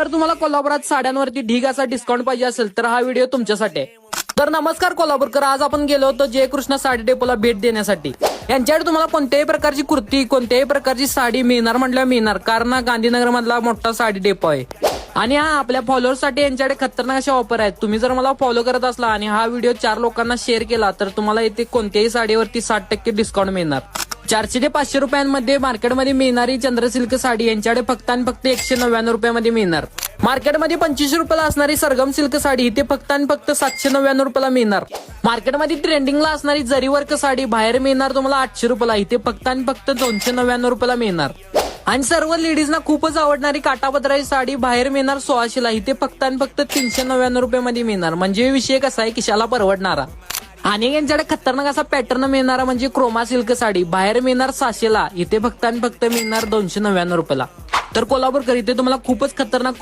तर तुम्हाला कोल्हापुरात साड्यांवरती ढीग असा डिस्काउंट पाहिजे असेल तर हा व्हिडिओ तुमच्यासाठी तर नमस्कार कोल्हापूरकर आज आपण गेलो होतो जयकृष्ण साडी डेपोला भेट देण्यासाठी. यांच्याकडे तुम्हाला कोणत्याही प्रकारची कुर्ती कोणत्याही प्रकारची साडी मिळणार म्हटलं मिळणार कारण हा गांधीनगर मधला मोठा साडी डेपो आहे. आणि हा आपल्या फॉलोअरसाठी यांच्याकडे खतरनाक अशा ऑफर आहेत. तुम्ही जर मला फॉलो करत असला आणि हा व्हिडिओ चार लोकांना शेअर केला तर तुम्हाला इथे कोणत्याही साडीवरती साठ टक्के डिस्काउंट मिळणार. चारशे ते पाचशे रुपयांमध्ये मार्केटमध्ये मिळणारी चंद्रसिल्क साडी यांच्याकडे फक्त आणि फक्त एकशे नव्याण्णव रुपयामध्ये मिळणार. मार्केटमध्ये पंचवीसशे रुपयाला असणारी सरगम सिल्क साडी इथे फक्त आणि फक्त सातशे नव्याण्णव रुपयाला मिळणार. मार्केटमध्ये ट्रेंडिंगला असणारी जरी वर्क साडी बाहेर मिळणार तुम्हाला आठशे रुपयाला इथे फक्त आणि फक्त दोनशे नव्याण्णव रुपयाला मिळणार. आणि सर्व लेडीजना खूपच आवडणारी काटापत्राची साडी बाहेर मिळणार सोळाशेला इथे फक्त आणि फक्त तीनशे नव्याण्णव रुपयामध्ये मिळणार. म्हणजे विषय कसा आहे किशाला परवडणारा. आणि यांच्याकडे खतरनाक असा पॅटर्न मिळणारा म्हणजे क्रोमा सिल्क साडी. बाहेर मिळणार सहाशेला इथे फक्त आणि फक्त मिळणार दोनशे नव्याण्णव रुपयाला. तर कोल्हापूरकर इथे तुम्हाला खूपच खतरनाक